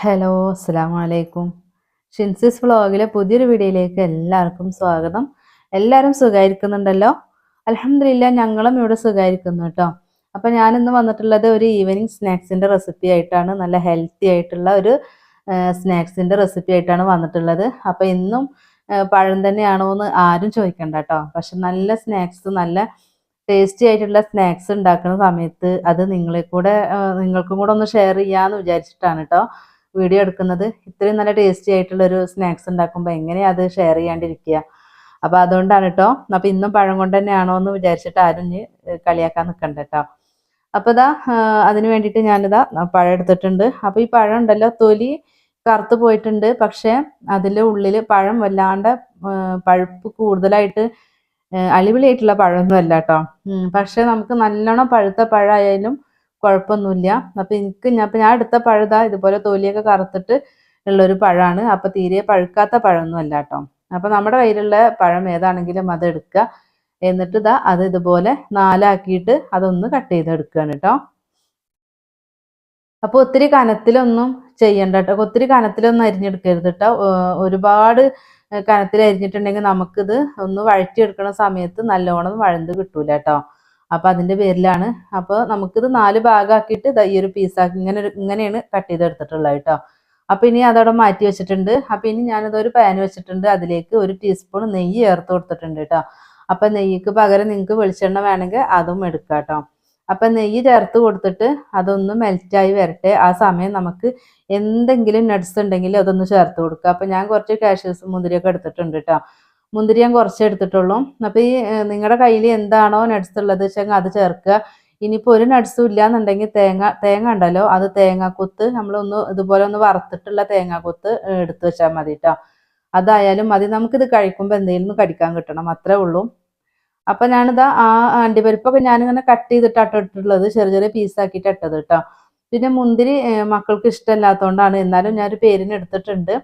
Hello അസ്സാം വലൈക്കും ഷിൻസിസ് വ്ളോഗിലെ പുതിയൊരു വീഡിയോയിലേക്ക് എല്ലാവർക്കും സ്വാഗതം. എല്ലാവരും സുഖമായിരിക്കുന്നുണ്ടല്ലോ അലഹമില്ല ഞങ്ങളും ഇവിടെ സുഖമായിരിക്കുന്നു കേട്ടോ. അപ്പം ഞാനിന്ന് വന്നിട്ടുള്ളത് ഒരു ഈവനിങ് സ്നാക്സിന്റെ റെസിപ്പി ആയിട്ടാണ്. നല്ല ഹെൽത്തി ആയിട്ടുള്ള ഒരു സ്നാക്സിന്റെ റെസിപ്പി ആയിട്ടാണ് വന്നിട്ടുള്ളത്. അപ്പം ഇന്നും പഴം തന്നെയാണോ എന്ന് ആരും ചോദിക്കണ്ട കേട്ടോ. പക്ഷെ നല്ല സ്നാക്സ് നല്ല ടേസ്റ്റി ആയിട്ടുള്ള സ്നാക്സ് ഉണ്ടാക്കുന്ന സമയത്ത് അത് നിങ്ങളെ കൂടെ നിങ്ങൾക്കും കൂടെ ഒന്ന് ഷെയർ ചെയ്യാമെന്ന് വിചാരിച്ചിട്ടാണ് കേട്ടോ. വീഡിയോ എടുക്കുന്നത് ഇത്രയും നല്ല ടേസ്റ്റി ആയിട്ടുള്ള ഒരു സ്നാക്സ് ഉണ്ടാക്കുമ്പോൾ എങ്ങനെയാ അത് ഷെയർ ചെയ്യാണ്ടിരിക്കുക? അപ്പോൾ അതുകൊണ്ടാണ് കേട്ടോ അപ്പോൾ ഇന്നും പഴം കൊണ്ട് തന്നെയാണോ എന്ന് വിചാരിച്ചിട്ട് ആരും കളിയാക്കാൻ നിൽക്കണ്ട കേട്ടോ അപ്പോൾ ഇതാ അതിന് വേണ്ടിയിട്ട് ഞാനിതാ പഴം എടുത്തിട്ടുണ്ട്. അപ്പോൾ ഈ പഴം ഉണ്ടല്ലോ തൊലി കറുത്ത് പോയിട്ടുണ്ട്. പക്ഷേ അതിന്റെ ഉള്ളിൽ പഴം വല്ലാണ്ട് പഴുപ്പ് കൂടുതലായിട്ട് അടിപൊളിയായിട്ടുള്ള പഴമൊന്നും അല്ല കേട്ടോ പക്ഷെ നമുക്ക് നല്ലോണം പഴുത്ത പഴമായാലും കുഴപ്പമൊന്നുമില്ല. അപ്പം എനിക്ക് ഞാൻ അപ്പം ഞാൻ എടുത്ത പഴുതാ ഇതുപോലെ തൊലിയൊക്കെ കറുത്തിട്ട് ഉള്ളൊരു പഴമാണ്. അപ്പം തീരെ പഴുക്കാത്ത പഴമൊന്നും അല്ല കേട്ടോ. അപ്പം നമ്മുടെ കയ്യിലുള്ള പഴം ഏതാണെങ്കിലും അത് എടുക്കുക. എന്നിട്ട് ഇതാ അത് ഇതുപോലെ നാലാക്കിയിട്ട് അതൊന്ന് കട്ട് ചെയ്തെടുക്കുകയാണ് കേട്ടോ. അപ്പോൾ ഒത്തിരി കനത്തിലൊന്നും ചെയ്യണ്ട കേട്ടോ. ഒത്തിരി കനത്തിലൊന്നും അരിഞ്ഞെടുക്കരുത് കേട്ടോ. ഒരുപാട് കനത്തിൽ അരിഞ്ഞിട്ടുണ്ടെങ്കിൽ നമുക്കിത് ഒന്ന് വഴറ്റിയെടുക്കുന്ന സമയത്ത് നല്ലോണം വഴന്ത് കിട്ടൂല കേട്ടോ. അപ്പൊ അതിന്റെ പേരിലാണ്. അപ്പോൾ നമുക്കിത് നാല് ഭാഗമാക്കിയിട്ട് ഈ ഒരു പീസാക്കി ഇങ്ങനെ ഇങ്ങനെയാണ് കട്ട് ചെയ്തെടുത്തിട്ടുള്ളത് കേട്ടോ. അപ്പൊ ഇനി അതവിടെ മാറ്റി വെച്ചിട്ടുണ്ട്. അപ്പൊ ഇനി ഞാനത് ഒരു പാൻ വെച്ചിട്ടുണ്ട്. അതിലേക്ക് ഒരു ടീസ്പൂൺ നെയ്യ് ചേർത്ത് കൊടുത്തിട്ടുണ്ട് കേട്ടോ. അപ്പൊ നെയ്യ്ക്ക് പകരം നിങ്ങൾക്ക് വെളിച്ചെണ്ണ വേണമെങ്കിൽ അതും എടുക്കാം കേട്ടോ. അപ്പൊ നെയ്യ് ചേർത്ത് കൊടുത്തിട്ട് അതൊന്ന് മെൽറ്റായി വരട്ടെ. ആ സമയം നമുക്ക് എന്തെങ്കിലും നട്സ് ഉണ്ടെങ്കിൽ അതൊന്ന് ചേർത്ത് കൊടുക്കുക അപ്പൊ ഞാൻ കുറച്ച് കാഷ്യൂസ് മുന്തിരിയൊക്കെ എടുത്തിട്ടുണ്ട് കേട്ടോ. മുന്തിരി ഞാൻ കുറച്ച് എടുത്തിട്ടുള്ളൂ. അപ്പം ഈ നിങ്ങളുടെ കയ്യിൽ എന്താണോ നട്സ് ഉള്ളത് വെച്ചാൽ അത് ചേർക്കുക. ഇനിയിപ്പോൾ ഒരു നട്സും ഇല്ല എന്നുണ്ടെങ്കിൽ തേങ്ങ തേങ്ങ ഉണ്ടല്ലോ അത് തേങ്ങാക്കൊത്ത് നമ്മളൊന്ന് ഇതുപോലെ ഒന്ന് വറുത്തിട്ടുള്ള തേങ്ങാക്കൊത്ത് എടുത്ത് വെച്ചാൽ മതി കേട്ടോ അതായാലും മതി. നമുക്കിത് കഴിക്കുമ്പോൾ എന്തെങ്കിലും കടിക്കാൻ കിട്ടണം. അത്രേ ഉള്ളൂ. അപ്പൊ ഞാനിതാ ആ അണ്ടിപ്പരിപ്പൊക്കെ ഞാനിങ്ങനെ കട്ട് ചെയ്തിട്ടാട്ടോ ഇട്ടിട്ടുള്ളത്. ചെറിയ ചെറിയ പീസാക്കിയിട്ട് ഇട്ടത് കേട്ടോ പിന്നെ മുന്തിരി മക്കൾക്ക് ഇഷ്ടമല്ലാത്തതുകൊണ്ടാണ് എന്നാലും ഞാനൊരു പേരിന് എടുത്തിട്ടുണ്ട്.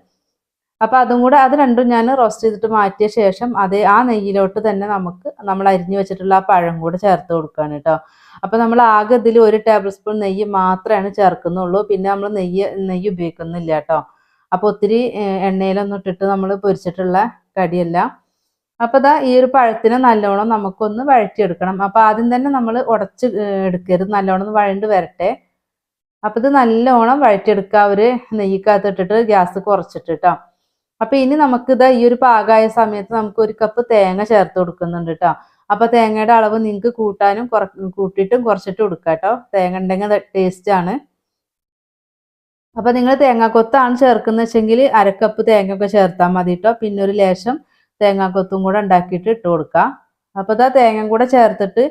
അപ്പൊ അതും കൂടെ അത് രണ്ടും ഞാൻ റോസ്റ്റ് ചെയ്തിട്ട് മാറ്റിയ ശേഷം അതേ ആ നെയ്യിലോട്ട് തന്നെ നമുക്ക് നമ്മൾ അരിഞ്ഞു വെച്ചിട്ടുള്ള ആ പഴം കൂടെ ചേർത്ത് കൊടുക്കുകയാണ് കേട്ടോ അപ്പൊ നമ്മൾ ആകെ ഇതിൽ ഒരു ടേബിൾ സ്പൂൺ നെയ്യ് മാത്രമാണ് ചേർക്കുന്നുള്ളൂ. പിന്നെ നമ്മൾ നെയ്യ് നെയ്യ് ഉപയോഗിക്കുന്നില്ല കേട്ടോ അപ്പോൾ ഒത്തിരി എണ്ണയിലൊന്നും ഇട്ടിട്ട് നമ്മൾ പൊരിച്ചിട്ടുള്ള കടിയല്ല. അപ്പൊ ദാ ഈ ഒരു പഴത്തിനെ നല്ലോണം നമുക്കൊന്ന് വഴറ്റിയെടുക്കണം. അപ്പൊ ആദ്യം തന്നെ നമ്മൾ ഉടച്ച് എടുക്കരുത്. നല്ലോണം ഒന്ന് വഴണ്ട് വരട്ടെ. അപ്പൊ ഇത് നല്ലോണം വഴറ്റിയെടുക്കുക. ഒരു നെയ്യ്ക്കകത്ത് ഇട്ടിട്ട് ഗ്യാസ് കുറച്ചിട്ട് കേട്ടോ അപ്പൊ ഇനി നമുക്ക് ഇതാ ഈ ഒരു പാകമായ സമയത്ത് നമുക്ക് ഒരു കപ്പ് തേങ്ങ ചേർത്ത് കൊടുക്കുന്നുണ്ട് കേട്ടോ അപ്പൊ തേങ്ങയുടെ അളവ് നിങ്ങൾക്ക് കൂട്ടാനും കൂട്ടിയിട്ടും കുറച്ചിട്ട് കൊടുക്കാം കേട്ടോ തേങ്ങ ഉണ്ടെങ്കിൽ ടേസ്റ്റ് ആണ്. അപ്പൊ നിങ്ങൾ തേങ്ങാക്കൊത്താണ് ചേർക്കുന്ന വെച്ചെങ്കിൽ അരക്കപ്പ് തേങ്ങ ഒക്കെ ചേർത്താൽ മതി കേട്ടോ പിന്നെ ഒരു ലേശം തേങ്ങാക്കൊത്തും കൂടെ ഉണ്ടാക്കിയിട്ട് ഇട്ട് കൊടുക്കുക അപ്പൊ ഇതാ തേങ്ങ കൂടെ ചേർത്തിട്ട്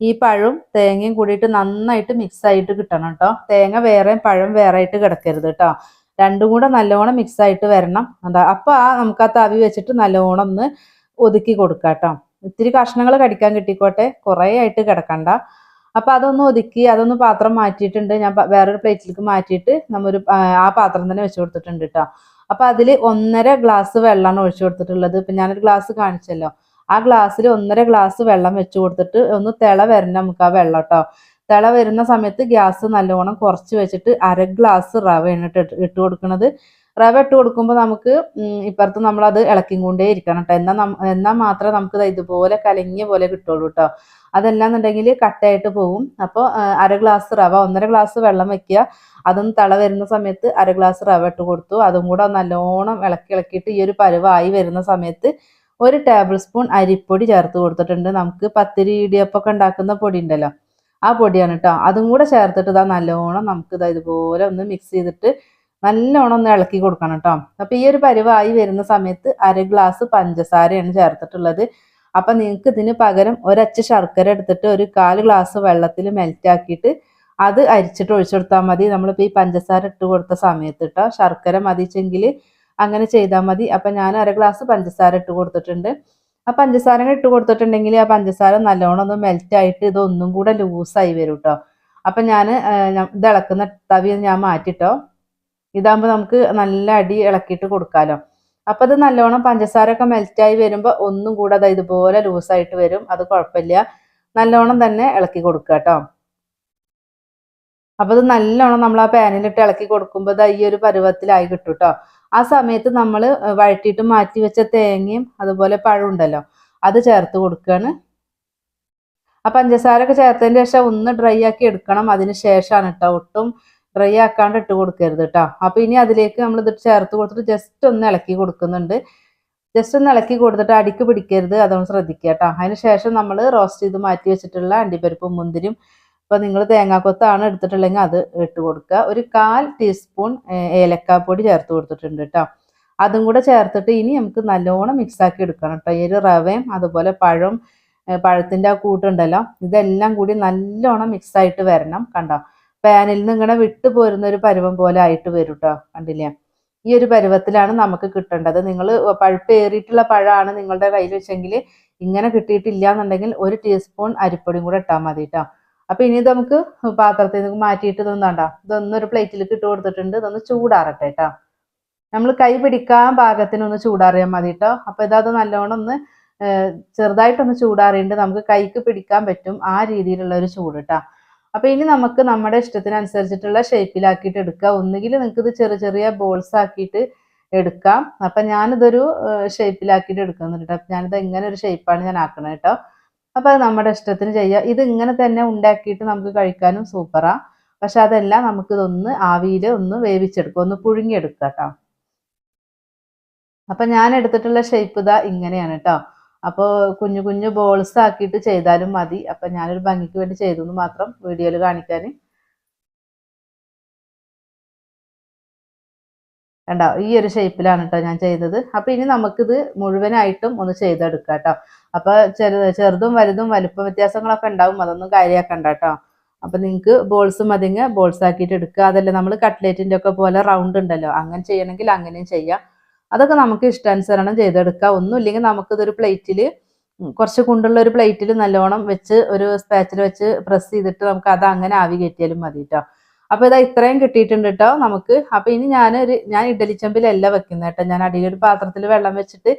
ഈ പഴവും തേങ്ങയും കൂടിയിട്ട് നന്നായിട്ട് മിക്സ് ആയിട്ട് കിട്ടണം കേട്ടോ തേങ്ങ വേറെയും പഴം വേറെ ആയിട്ട് കിടക്കരുത് കേട്ടോ രണ്ടും കൂടെ നല്ലോണം മിക്സ് ആയിട്ട് വരണം. എന്താ അപ്പൊ ആ നമുക്ക് ആ തവി വെച്ചിട്ട് നല്ലോണം ഒന്ന് ഒതുക്കി കൊടുക്കാം കേട്ടോ. ഇത്തിരി കഷ്ണങ്ങൾ കടിക്കാൻ കിട്ടിക്കോട്ടെ. കുറേ ആയിട്ട് കിടക്കണ്ട. അപ്പൊ അതൊന്ന് ഒതുക്കി അതൊന്ന് പാത്രം മാറ്റിയിട്ടുണ്ട്. ഞാൻ വേറൊരു പ്ലേറ്റിലേക്ക് മാറ്റിയിട്ട് നമ്മൊരു ആ പാത്രം തന്നെ വെച്ച് കൊടുത്തിട്ടുണ്ട് കേട്ടോ. അപ്പൊ അതിൽ ഒന്നര ഗ്ലാസ് വെള്ളമാണ് ഒഴിച്ചു കൊടുത്തിട്ടുള്ളത്. ഇപ്പൊ ഞാനൊരു ഗ്ലാസ് കാണിച്ചല്ലോ. ആ ഗ്ലാസ്സിൽ ഒന്നര ഗ്ലാസ് വെള്ളം വെച്ച് കൊടുത്തിട്ട് ഒന്ന് തിള വരണം നമുക്ക് ആ വെള്ളം കേട്ടോ. തിള വരുന്ന സമയത്ത് ഗ്യാസ് നല്ലോണം കുറച്ച് വെച്ചിട്ട് അര ഗ്ലാസ് റവ ഇട്ട് ഇട്ട് കൊടുക്കുന്നത്. റവ ഇട്ട് കൊടുക്കുമ്പോൾ നമുക്ക് ഇപ്പുറത്ത് നമ്മളത് ഇളക്കിയും കൊണ്ടേ ഇരിക്കണം കേട്ടോ എന്നാൽ എന്നാൽ മാത്രമേ നമുക്ക് ഇതുപോലെ കലങ്ങിയ പോലെ കിട്ടുള്ളൂ കേട്ടോ അതല്ലാന്നുണ്ടെങ്കിൽ കട്ടയായിട്ട് പോകും അപ്പോൾ അര ഗ്ലാസ് റവ ഒന്നര ഗ്ലാസ് വെള്ളം വെക്കുക. അതൊന്ന് തിള വരുന്ന സമയത്ത് അര ഗ്ലാസ് റവ ഇട്ട് കൊടുത്തു. അതും കൂടെ നല്ലോണം ഇളക്കി ഇളക്കിയിട്ട് ഈ ഒരു പരുവായി വരുന്ന സമയത്ത് ഒരു ടേബിൾ സ്പൂൺ അരിപ്പൊടി ചേർത്ത് കൊടുത്തിട്ടുണ്ട്. നമുക്ക് പത്തിരി ഇടിയപ്പൊക്കെ ഉണ്ടാക്കുന്ന പൊടി ഉണ്ടല്ലോ. ആ പൊടിയാണ് കേട്ടോ അതും കൂടെ ചേർത്തിട്ട് ഇതാ നല്ലോണം നമുക്ക് ഇതാ ഇതുപോലെ ഒന്ന് മിക്സ് ചെയ്തിട്ട് നല്ലോണം ഒന്ന് ഇളക്കി കൊടുക്കണം കേട്ടോ അപ്പൊ ഈ ഒരു പരിവായി വരുന്ന സമയത്ത് അര ഗ്ലാസ് പഞ്ചസാരയാണ് ചേർത്തിട്ടുള്ളത്. അപ്പൊ നിങ്ങൾക്ക് ഇതിന് പകരം ഒരച്ച് ശർക്കര എടുത്തിട്ട് ഒരു കാൽ ഗ്ലാസ് വെള്ളത്തിൽ മെൽറ്റ് ആക്കിയിട്ട് അത് അരിച്ചിട്ട് ഒഴിച്ചു കൊടുത്താൽ മതി. നമ്മളിപ്പോൾ ഈ പഞ്ചസാര ഇട്ട് കൊടുത്ത സമയത്ത് കേട്ടോ ശർക്കര മതിച്ചെങ്കിൽ അങ്ങനെ ചെയ്താൽ മതി. അപ്പൊ ഞാൻ അര ഗ്ലാസ് പഞ്ചസാര ഇട്ട് കൊടുത്തിട്ടുണ്ട്. ആ പഞ്ചസാര ഇട്ട് കൊടുത്തിട്ടുണ്ടെങ്കിൽ ആ പഞ്ചസാര നല്ലോണം ഒന്ന് മെൽറ്റ് ആയിട്ട് ഇതൊന്നും കൂടെ ലൂസായി വരും കേട്ടോ അപ്പം ഞാൻ ഇത് ഇളക്കുന്ന തവി ഞാൻ മാറ്റിട്ടോ. ഇതാകുമ്പോൾ നമുക്ക് നല്ല അടി ഇളക്കിയിട്ട് കൊടുക്കാലോ. അപ്പം അത് നല്ലോണം പഞ്ചസാര ഒക്കെ മെൽറ്റായി വരുമ്പോൾ ഒന്നും കൂടെ അത് ഇതുപോലെ ലൂസായിട്ട് വരും. അത് കുഴപ്പമില്ല. നല്ലോണം തന്നെ ഇളക്കി കൊടുക്കുക കേട്ടോ അപ്പോൾ അത് നല്ലോണം നമ്മൾ ആ പാനിലിട്ട് ഇളക്കി കൊടുക്കുമ്പോൾ അത് ഈ ഒരു പരുവത്തിലായി കിട്ടും കേട്ടോ ആ സമയത്ത് നമ്മൾ വഴറ്റിയിട്ട് മാറ്റി വെച്ച തേങ്ങയും അതുപോലെ പഴം ഉണ്ടല്ലോ അത് ചേർത്ത് കൊടുക്കുകയാണ് ആ പഞ്ചസാര ഒക്കെ ചേർത്തതിന് ശേഷം ഒന്ന് ഡ്രൈ ആക്കി എടുക്കണം. അതിന് ശേഷമാണ് കേട്ടോ ഒട്ടും ഡ്രൈ ആക്കാണ്ട് ഇട്ട് കൊടുക്കരുത് കേട്ടോ അപ്പം ഇനി അതിലേക്ക് നമ്മൾ ഇത് ചേർത്ത് കൊടുത്തിട്ട് ജസ്റ്റ് ഒന്ന് ഇളക്കി കൊടുക്കുന്നുണ്ട്. ജസ്റ്റ് ഒന്ന് ഇളക്കി കൊടുത്തിട്ട് അടിക്ക് പിടിക്കരുത്. അതൊന്ന് ശ്രദ്ധിക്കുക കേട്ടോ അതിന് ശേഷം നമ്മൾ റോസ്റ്റ് ചെയ്ത് മാറ്റി വെച്ചിട്ടുള്ള അണ്ടിപ്പരിപ്പും മുന്തിരിയും ഇപ്പൊ നിങ്ങൾ തേങ്ങാക്കൊത്താണ് എടുത്തിട്ടുള്ളെങ്കിൽ അത് ഇട്ട് കൊടുക്കുക. ഒരു കാൽ ടീസ്പൂൺ ഏലക്കാപ്പൊടി ചേർത്ത് കൊടുത്തിട്ടുണ്ട് കേട്ടോ അതും കൂടെ ചേർത്തിട്ട് ഇനി നമുക്ക് നല്ലോണം മിക്സാക്കി എടുക്കണം കേട്ടോ ഈ ഒരു റവയും അതുപോലെ പഴം പഴത്തിന്റെ ആ കൂട്ടുണ്ടല്ലോ ഇതെല്ലാം കൂടി നല്ലോണം മിക്സായിട്ട് വരണം കണ്ടോ. പാനിൽ നിന്ന് ഇങ്ങനെ വിട്ടു പോരുന്ന ഒരു പരുവം പോലെ ആയിട്ട് വരും കേട്ടോ കണ്ടില്ലേ? ഈ ഒരു പരുവത്തിലാണ് നമുക്ക് കിട്ടേണ്ടത്. നിങ്ങൾ പഴുപ്പേറിയിട്ടുള്ള പഴമാണ് നിങ്ങളുടെ കയ്യിൽ വെച്ചെങ്കിൽ ഇങ്ങനെ കിട്ടിയിട്ടില്ല എന്നുണ്ടെങ്കിൽ ഒരു ടീസ്പൂൺ അരിപ്പൊടിയും കൂടെ ഇട്ടാൽ മതി കേട്ടോ അപ്പൊ ഇനി നമുക്ക് പാത്രത്തിൽ നിന്ന് മാറ്റിയിട്ട് ഇതൊന്നാണ്ട ഇതൊന്നൊരു പ്ലേറ്റിലേക്ക് ഇട്ട് കൊടുത്തിട്ടുണ്ട്. ഇതൊന്ന് ചൂടാറട്ടെ കേട്ടോ നമ്മൾ കൈ പിടിക്കാൻ പാകത്തിന് ഒന്ന് ചൂടാറിയാൽ മതി കേട്ടോ അപ്പൊ ഇതത് നല്ലോണം ഒന്ന് ചെറുതായിട്ടൊന്ന് ചൂടാറിയിട്ട് നമുക്ക് കൈക്ക് പിടിക്കാൻ പറ്റും ആ രീതിയിലുള്ള ഒരു ചൂട് കേട്ടോ അപ്പൊ ഇനി നമുക്ക് നമ്മുടെ ഇഷ്ടത്തിനനുസരിച്ചിട്ടുള്ള ഷേപ്പിലാക്കിയിട്ട് എടുക്കാം. ഒന്നുകിൽ നിങ്ങൾക്ക് ഇത് ചെറിയ ചെറിയ ബോൾസ് ആക്കിയിട്ട് എടുക്കാം. അപ്പൊ ഞാനിതൊരു ഷേപ്പിലാക്കിയിട്ട് എടുക്കുന്നുണ്ട് കേട്ടോ ഞാനിത് എങ്ങനെ ഒരു ഷേപ്പാണ് ഞാൻ ആക്കണത് കേട്ടോ അപ്പൊ അത് നമ്മുടെ ഇഷ്ടത്തിന് ചെയ്യാം. ഇത് ഇങ്ങനെ തന്നെ ഉണ്ടാക്കിയിട്ട് നമുക്ക് കഴിക്കാനും സൂപ്പറാ പക്ഷെ അതല്ല നമുക്ക് ഇതൊന്ന് ആവിയിൽ ഒന്ന് വേവിച്ചെടുക്കുക. ഒന്ന് പുഴുങ്ങിയെടുക്കാം കേട്ടോ. അപ്പൊ ഞാൻ എടുത്തിട്ടുള്ള ഷേപ്പ് ഇതാ ഇങ്ങനെയാണ് കേട്ടോ. അപ്പോൾ കുഞ്ഞു കുഞ്ഞു ബോൾസ് ആക്കിയിട്ട് ചെയ്താലും മതി. അപ്പൊ ഞാനൊരു ഭംഗിക്ക് വേണ്ടി ചെയ്തെന്ന് മാത്രം വീഡിയോയിൽ കാണിക്കാൻ കണ്ടോ ഈ ഒരു ഷേപ്പിലാണ് കേട്ടോ ഞാൻ ചെയ്തത്. അപ്പം ഇനി നമുക്കിത് മുഴുവനായിട്ടും ഒന്ന് ചെയ്തെടുക്കാം കേട്ടോ അപ്പോൾ ചെറു ചെറുതും വലുതും വലുപ്പ വ്യത്യാസങ്ങളൊക്കെ ഉണ്ടാവും അതൊന്നും കാര്യമാക്കണ്ട കേട്ടോ അപ്പം നിങ്ങൾക്ക് ബോൾസ് മതിങ്ങ ബോൾസ് ആക്കിയിട്ട് എടുക്കുക. അതല്ല നമ്മൾ കട്ട്ലേറ്റിന്റെ ഒക്കെ പോലെ റൗണ്ട് ഉണ്ടല്ലോ. അങ്ങനെ ചെയ്യണമെങ്കിൽ അങ്ങനെയും ചെയ്യാം. അതൊക്കെ നമുക്ക് ഇഷ്ടാനുസരണം ചെയ്തെടുക്കാം. ഒന്നുമില്ലെങ്കിൽ നമുക്കിതൊരു പ്ലേറ്റിൽ കുറച്ച് കുണ്ടുള്ള ഒരു പ്ലേറ്റിൽ നല്ലോണം വെച്ച് ഒരു സ്പാച്ചിൽ വെച്ച് പ്രസ് ചെയ്തിട്ട് നമുക്ക് അത് അങ്ങനെ ആവി കയറ്റിയാലും മതി കേട്ടോ അപ്പൊ ഇതാ ഇത്രയും കിട്ടിയിട്ടുണ്ട് കേട്ടോ നമുക്ക്. അപ്പൊ ഇനി ഞാനൊരു ഞാൻ ഇഡലി ചെമ്പിലല്ല വെക്കുന്നത് കേട്ടോ ഞാൻ അടിയൊരു പാത്രത്തിൽ വെള്ളം വെച്ചിട്ട്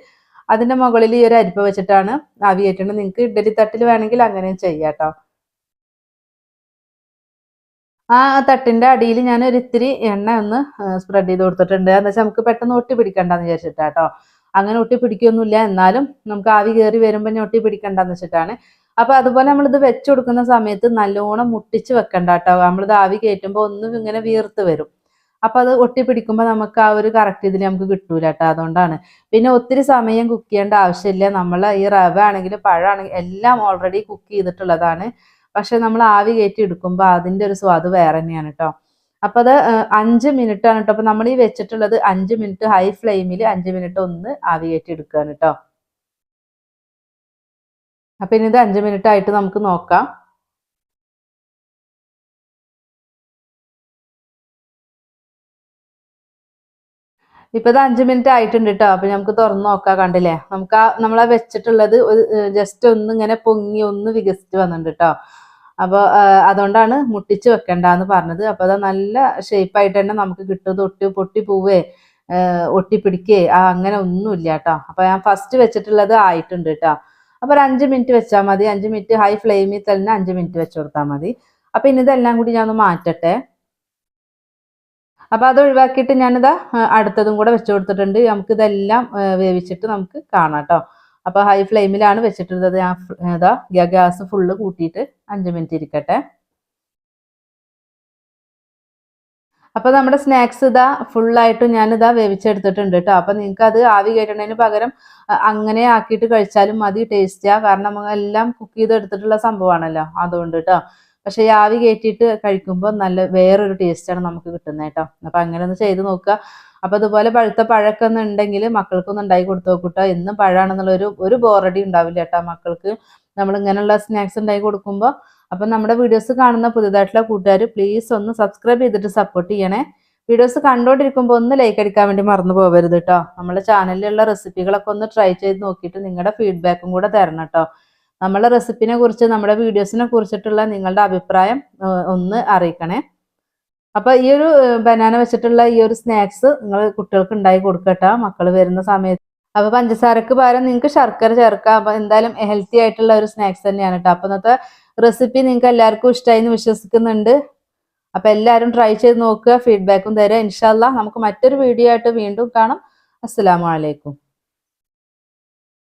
അതിന്റെ മുകളിൽ ഈ ഒരു അരിപ്പ വെച്ചിട്ടാണ് ആവിയേറ്റുന്നത് നിങ്ങൾക്ക് ഇഡലി തട്ടിൽ വേണമെങ്കിൽ അങ്ങനെയും ചെയ്യാം കേട്ടോ ആ തട്ടിന്റെ അടിയിൽ ഞാൻ ഒരു ഇത്തിരി എണ്ണ ഒന്ന് സ്പ്രെഡ് ചെയ്ത് കൊടുത്തിട്ടുണ്ട്. എന്താ വെച്ചാൽ നമുക്ക് പെട്ടെന്ന് ഒട്ടി പിടിക്കണ്ടെന്ന് വിചാരിച്ചിട്ടാ കേട്ടോ അങ്ങനെ ഒട്ടി പിടിക്കൊന്നുമില്ല എന്നാലും നമുക്ക് ആവി കയറി വരുമ്പോൾ ഒട്ടി പിടിക്കണ്ടെന്ന് വെച്ചിട്ടാണ്. അപ്പൊ അതുപോലെ നമ്മളിത് വെച്ചു കൊടുക്കുന്ന സമയത്ത് നല്ലോണം മുട്ടിച്ച് വെക്കണ്ട കേട്ടോ നമ്മളിത് ആവി കയറ്റുമ്പോൾ ഒന്നും ഇങ്ങനെ വീർത്ത് വരും. അപ്പൊ അത് ഒട്ടി പിടിക്കുമ്പോൾ നമുക്ക് ആ ഒരു കറക്റ്റ് ഇതിൽ നമുക്ക് കിട്ടൂല കേട്ടോ അതുകൊണ്ടാണ്. പിന്നെ ഒത്തിരി സമയം കുക്ക് ചെയ്യേണ്ട ആവശ്യമില്ല. നമ്മൾ ഈ റവ ആണെങ്കിലും പഴമാണെങ്കിലും എല്ലാം ഓൾറെഡി കുക്ക് ചെയ്തിട്ടുള്ളതാണ്. പക്ഷെ നമ്മൾ ആവി കയറ്റി എടുക്കുമ്പോൾ അതിന്റെ ഒരു സ്വാദ് വേറെ തന്നെയാണ് കേട്ടോ അപ്പൊ അത് അഞ്ച് മിനിറ്റ് ആണ് കേട്ടോ അപ്പൊ നമ്മൾ ഈ വെച്ചിട്ടുള്ളത് അഞ്ച് മിനിറ്റ് ഹൈ ഫ്ലെയിമിൽ അഞ്ച് മിനിറ്റ് ഒന്ന് ആവി കയറ്റി എടുക്കുകയാണ് കേട്ടോ അപ്പൊ ഇനി ഇത് അഞ്ച് മിനിറ്റ് ആയിട്ട് നമുക്ക് നോക്കാം. ഇപ്പൊ ഇത് അഞ്ച് മിനിറ്റ് ആയിട്ടുണ്ട് കേട്ടോ അപ്പൊ നമുക്ക് തുറന്നു നോക്കാം കണ്ടില്ലേ? നമുക്ക് ആ നമ്മളാ വെച്ചിട്ടുള്ളത് ജസ്റ്റ് ഒന്ന് ഇങ്ങനെ പൊങ്ങി ഒന്ന് വികസിച്ച് വന്നിട്ടുണ്ട് കേട്ടോ അപ്പോൾ അതുകൊണ്ടാണ് മുട്ടിച്ച് വെക്കണ്ടെന്ന് പറഞ്ഞത്. അപ്പോൾ അത് നല്ല ഷേപ്പായിട്ട് തന്നെ നമുക്ക് കിട്ടും. ഒട്ടി പൊട്ടി പോവേ ഒട്ടിപ്പിടിക്കേ ആ അങ്ങനെ ഒന്നുമില്ല കേട്ടോ അപ്പോൾ ഞാൻ ഫസ്റ്റ് വെച്ചിട്ടുള്ളത് ആയിട്ടുണ്ട് കേട്ടോ. അപ്പോൾ ഒരു അഞ്ച് മിനിറ്റ് വെച്ചാൽ മതി. അഞ്ച് മിനിറ്റ് ഹൈ ഫ്ലെയിമിൽ തന്നെ അഞ്ച് മിനിറ്റ് വെച്ച് കൊടുത്താൽ മതി. അപ്പോൾ ഇനി ഇതെല്ലാം കൂടി ഞാൻ ഒന്ന് മാറ്റട്ടെ. അപ്പോൾ അത് ഒഴിവാക്കിയിട്ട് ഞാനിതാ അടുത്തതും കൂടെ വെച്ച് കൊടുത്തിട്ടുണ്ട്. നമുക്ക് ഇതെല്ലാം വേവിച്ചിട്ട് നമുക്ക് കാണാം കേട്ടോ. അപ്പോൾ ഹൈ ഫ്ലെയിമിലാണ് വെച്ചിട്ടുള്ളത്. ഞാൻ ഇതാ ഗ്യാസ് ഫുള്ള് കൂട്ടിയിട്ട് അഞ്ച് മിനിറ്റ് ഇരിക്കട്ടെ. അപ്പൊ നമ്മുടെ സ്നാക്സ് ഇതാ ഫുള്ളായിട്ട് ഞാനിതാ വേവിച്ചെടുത്തിട്ടുണ്ട് കേട്ടോ അപ്പൊ നിങ്ങൾക്ക് അത് ആവി കയറ്റുന്നതിന് പകരം അങ്ങനെ ആക്കിയിട്ട് കഴിച്ചാലും മതി ടേസ്റ്റാ കാരണം നമ്മളെല്ലാം കുക്ക് ചെയ്തെടുത്തിട്ടുള്ള സംഭവമാണല്ലോ അതുകൊണ്ട് കേട്ടോ പക്ഷെ ആവി കയറ്റിയിട്ട് കഴിക്കുമ്പോൾ നല്ല വേറൊരു ടേസ്റ്റാണ് നമുക്ക് കിട്ടുന്നത് കേട്ടോ അപ്പൊ അങ്ങനെ ഒന്ന് ചെയ്ത് നോക്കുക. അപ്പൊ അതുപോലെ പഴുത്ത പഴമൊക്കെ ഒന്ന് ഉണ്ടെങ്കിൽ മക്കൾക്കൊന്നും ഉണ്ടാക്കി കൊടുത്തു നോക്കൂട്ടോ എന്നും പഴാണെന്നുള്ള ഒരു ഒരു ബോറടി ഉണ്ടാവില്ല കേട്ടോ മക്കൾക്ക്. നമ്മൾ ഇങ്ങനെയുള്ള സ്നാക്സ് ഉണ്ടാക്കി കൊടുക്കുമ്പോൾ അപ്പം നമ്മുടെ വീഡിയോസ് കാണുന്ന പുതിയതായിട്ടുള്ള കൂട്ടുകാർ പ്ലീസ് ഒന്ന് സബ്സ്ക്രൈബ് ചെയ്തിട്ട് സപ്പോർട്ട് ചെയ്യണേ. വീഡിയോസ് കണ്ടുകൊണ്ടിരിക്കുമ്പോൾ ഒന്ന് ലൈക്ക് അടിക്കാൻ വേണ്ടി മറന്നു പോകരുത് കേട്ടോ. നമ്മുടെ ചാനലിലുള്ള റെസിപ്പികളൊക്കെ ഒന്ന് ട്രൈ ചെയ്ത് നോക്കിയിട്ട് നിങ്ങളുടെ ഫീഡ്ബാക്കും കൂടെ തരണം കേട്ടോ. നമ്മളെ റെസിപ്പിനെ കുറിച്ച് നമ്മുടെ വീഡിയോസിനെ കുറിച്ചിട്ടുള്ള നിങ്ങളുടെ അഭിപ്രായം ഒന്ന് അറിയിക്കണേ. അപ്പൊ ഈ ഒരു ബനാന വെച്ചിട്ടുള്ള ഈ ഒരു സ്നാക്സ് നിങ്ങൾ കുട്ടികൾക്ക് ഉണ്ടായി കൊടുക്കട്ടോ. മക്കൾ വരുന്ന സമയത്ത്. അപ്പൊ പഞ്ചസാരക്ക് പകരം നിങ്ങൾക്ക് ശർക്കര ചേർക്കാം. അപ്പൊ എന്തായാലും ഹെൽത്തി ആയിട്ടുള്ള ഒരു സ്നാക്സ് തന്നെയാണ് കേട്ടോ അപ്പൊ ഇന്നത്തെ റെസിപ്പി നിങ്ങൾക്ക് എല്ലാവർക്കും ഇഷ്ടമായി എന്ന് വിശ്വസിക്കുന്നുണ്ട്. അപ്പൊ എല്ലാവരും ട്രൈ ചെയ്ത് നോക്കുക ഫീഡ്ബാക്കും തരാം ഇൻഷാല്ല നമുക്ക് മറ്റൊരു വീഡിയോ ആയിട്ട് വീണ്ടും കാണാം. അസ്സലാമു അലൈക്കും.